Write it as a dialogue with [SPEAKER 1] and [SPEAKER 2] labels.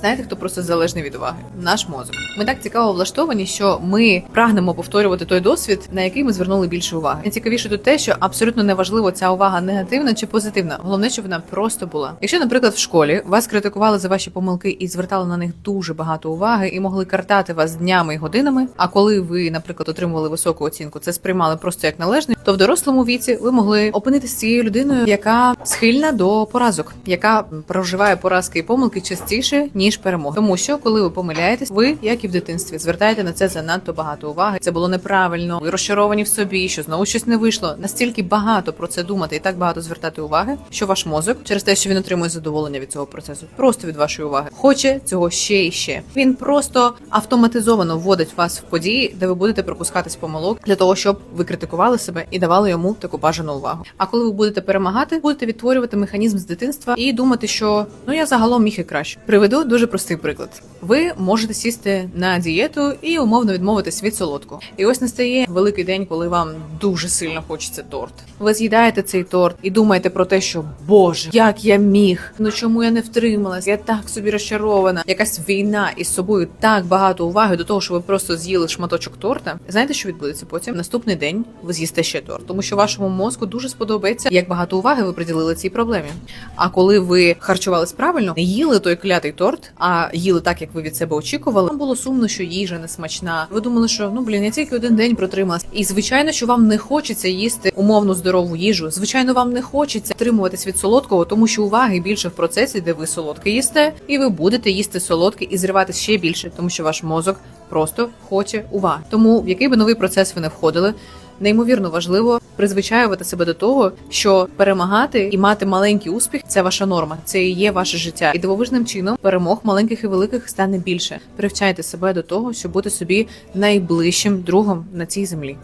[SPEAKER 1] Знаєте, хто просто залежний від уваги? Наш мозок. Ми так цікаво влаштовані, що ми прагнемо повторювати той досвід, на який ми звернули більше уваги. Найцікавіше тут те, що абсолютно неважливо ця увага негативна чи позитивна. Головне, щоб вона просто була. Якщо, наприклад, в школі вас критикували за ваші помилки і звертали на них дуже багато уваги, і могли картати вас днями і годинами. А коли ви, наприклад, отримували високу оцінку, це сприймали просто як належне, то в дорослому віці ви могли опинитися цією людиною, яка схильна до поразок, яка проживає поразки і помилки частіше ніж перемоги. Тому що, коли ви помиляєтесь, ви, як і в дитинстві, звертаєте на це занадто багато уваги. Це було неправильно. Ви розчаровані в собі, що знову щось не вийшло. Настільки багато про це думати і так багато звертати уваги, що ваш мозок, через те, що він отримує задоволення від цього процесу, просто від вашої уваги, хоче цього ще і ще. Він просто автоматизовано вводить вас в події, де ви будете пропускатись помилок для того, щоб ви критикували себе і давали йому таку бажану увагу. А коли ви будете перемагати, будете відтворювати механізм з дитинства і думати, що ну я загалом міг і краще. Приведу дуже простий приклад. Ви можете сісти на дієту і умовно відмовитись від солодкого. І ось настає великий день, коли вам дуже сильно хочеться торт. Ви з'їдаєте цей торт і думаєте про те, що Боже, як я міг? Ну чому я не втрималась? Я так собі розчарована. Якась війна із собою так багато уваги до того, що ви просто з'їли шматочок торта. Знаєте, що відбудеться потім? Наступний день ви з'їсте ще торт, тому що вашому мозку дуже сподобається, як багато уваги ви приділили цій проблемі. А коли ви харчувались правильно, не їли той клятий торт, а їли так, як ви від себе очікували. Вам було сумно, що їжа не смачна. Ви думали, що ну блін, я тільки один день протрималась. І звичайно, що вам не хочеться їсти умовно здорову їжу. Звичайно, вам не хочеться тримуватись від солодкого, тому що уваги більше в процесі, де ви солодке їсте, і ви будете їсти солодке і зривати ще більше, тому що ваш мозок просто хоче уваги. Тому в який би новий процес ви не входили. Неймовірно важливо призвичаювати себе до того, що перемагати і мати маленький успіх це ваша норма, це і є ваше життя. І дивовижним чином перемог маленьких і великих стане більше. Привчайте себе до того, щоб бути собі найближчим другом на цій землі.